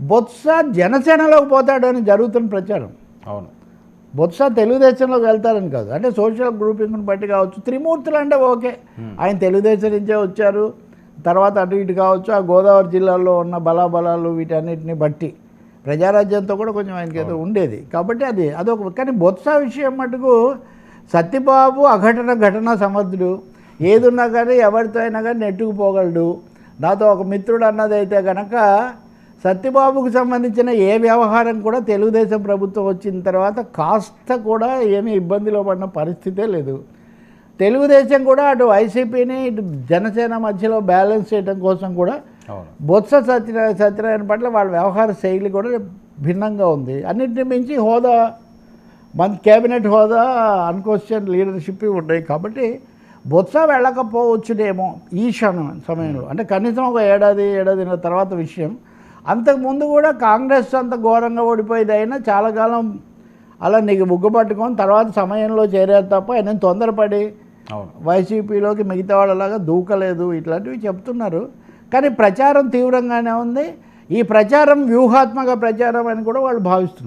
బొత్స జనసేనలోకి పోతాడని జరుగుతున్న ప్రచారం. అవును. బొత్స తెలుగుదేశంలోకి వెళ్తారని కాదు. అంటే సోషల్ గ్రూపింగ్ని బట్టి కావచ్చు. త్రిమూర్తులు అంటే ఓకే. ఆయన తెలుగుదేశం నుంచే వచ్చారు. తర్వాత అటు ఇటు కావచ్చు. ఆ గోదావరి జిల్లాలో ఉన్న బలాబలాలు వీటన్నిటిని బట్టి ప్రజారాజ్యంతో కూడా కొంచెం ఆయనకి ఏదో ఉండేది. కాబట్టి అది అదొక కానీ బొత్స విషయం మటుకు సత్యబాబు అఘటన ఘటన సమర్థుడు. ఏదున్నా కానీ ఎవరితో అయినా కానీ నెట్టుకుపోగలడు నాతో ఒక మిత్రుడు అన్నది అయితే కనుక సత్యబాబుకు సంబంధించిన ఏ వ్యవహారం కూడా తెలుగుదేశం ప్రభుత్వం వచ్చిన తర్వాత కాస్త కూడా ఏమీ ఇబ్బందిలో పడిన పరిస్థితే లేదు. తెలుగుదేశం కూడా అటు వైసీపీని ఇటు జనసేన మధ్యలో బ్యాలెన్స్ చేయడం కోసం కూడా బొత్స సత్యనారాయణ సత్యనారాయణ పట్ల వాళ్ళ వ్యవహార శైలి కూడా భిన్నంగా ఉంది. అన్నింటిని మించి హోదా మన కేబినెట్ హోదా అన్క్వశ్చన్ లీడర్షిప్ ఉన్నాయి కాబట్టి బొత్స వెళ్ళకపోవచ్చునేమో ఈ క్షణం సమయంలో. అంటే కనీసం ఒక ఏడాది ఏడాదిన్నర తర్వాత విషయం. అంతకుముందు కూడా కాంగ్రెస్ అంత ఘోరంగా ఓడిపోయేది అయినా చాలా కాలం అలా నీకు బుగ్గు పట్టుకొని తర్వాత సమయంలో చేరారు తప్ప ఆయన తొందరపడి వైసీపీలోకి మిగతా వాళ్ళలాగా దూకలేదు ఇట్లాంటివి చెప్తున్నారు. కానీ ప్రచారం తీవ్రంగానే ఉంది. ఈ ప్రచారం వ్యూహాత్మక ప్రచారం అని కూడా వాళ్ళు భావిస్తున్నారు.